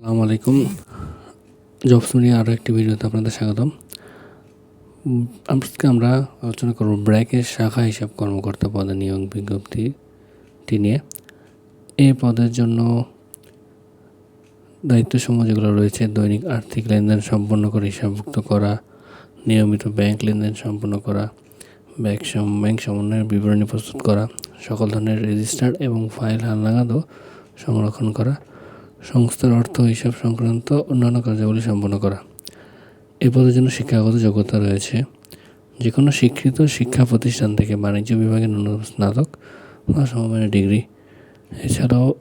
আসসালামু আলাইকুম। জবস নিয়ে আরও একটি ভিডিওতে আপনাদের স্বাগতম। আজকে আমরা আলোচনা করব ব্র্যাকের শাখা হিসাব কর্মকর্তা পদে নিয়োগ বিজ্ঞপ্তিটি নিয়ে। এই পদের জন্য দায়িত্বসমূহ যেগুলো রয়েছে, দৈনিক আর্থিক লেনদেন সম্পন্ন করে হিসাবভুক্ত করা, নিয়মিত ব্যাংক লেনদেন সম্পন্ন করা, ব্যাংক ব্যাংক সমন্বয়ের বিবরণী প্রস্তুত করা, সকল ধরনের রেজিস্টার এবং ফাইল হালনাগাদও সংরক্ষণ করা সংস্থার অর্থ হিসাব সংক্রান্ত অন্যান্য কার্যাবলী সম্পন্ন করা। এ পদের জন্য শিক্ষাগত যোগ্যতা রয়েছে। যে কোনো স্বীকৃত শিক্ষা প্রতিষ্ঠান থেকে বাণিজ্য বিভাগে ন্যূনতম স্নাতক বা সমমানের ডিগ্রি। এছাড়াও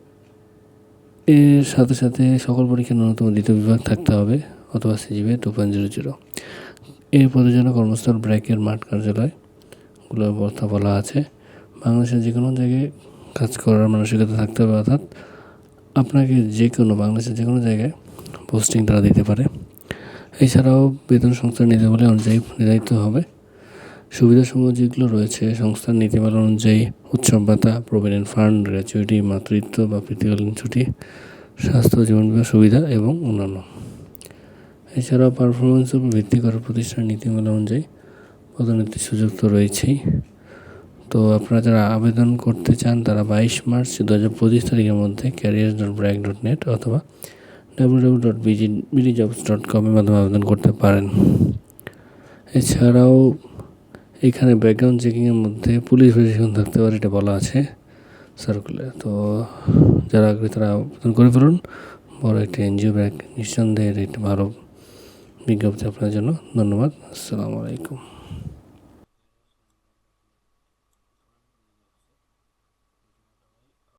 এর সাথে সাথে সকল পরীক্ষার ন্যূনতম দ্বিতীয় বিভাগ থাকতে হবে অথবা সিজিবে টু পয়েন্ট জিরো জিরো। এই পদের জন্য কর্মস্থল ব্র্যাকের মাঠ কার্যালয়গুলোর কথা বলা আছে। বাংলাদেশের যে কোনো জায়গায় কাজ করার মানসিকতা থাকতে হবে অর্থাৎ আপনাকে যে কোনো বাংলাদেশের যে কোনো জায়গায় পোস্টিং তারা দিতে পারে। এছাড়াও বেতন সংস্থার নীতিমালা অনুযায়ী নির্ধারিত হবে। সুবিধাসমূহ যেগুলো রয়েছে, সংস্থার নীতিমালা অনুযায়ী উৎসব ভাতা প্রভিডেন্ট ফান্ড গ্র্যাচুইটি মাতৃত্ব বা প্রীতিকালীন ছুটি, স্বাস্থ্য, জীবন বিমা সুবিধা এবং অন্যান্য। এছাড়াও পারফরমেন্সের উপর ভিত্তি করে প্রতিষ্ঠানের নীতিমালা অনুযায়ী পদোন্নতির সুযোগ তো রয়েছেই। তো আপনারা যারা আবেদন করতে চান তারা বাইশ মার্চ দু হাজার পঁচিশ তারিখের মধ্যে career dot BRAC dot net অথবা W W dot BG BD jobs dot কমের মাধ্যমে আবেদন করতে পারেন। এছাড়াও এখানে ব্যাকগ্রাউন্ড চেকিংয়ের মধ্যে পুলিশ ভেরিফিকেশন থাকতে পারে, এটা বলা আছে সার্কুলার তো যারা আগ্রহী তারা আবেদন করে ফেলুন। বড় একটি এনজিও ব্যাগ নিঃসন্দেহের একটি ভালো বিজ্ঞপ্তি আপনার জন্য। ধন্যবাদ। আসসালামু আলাইকুম।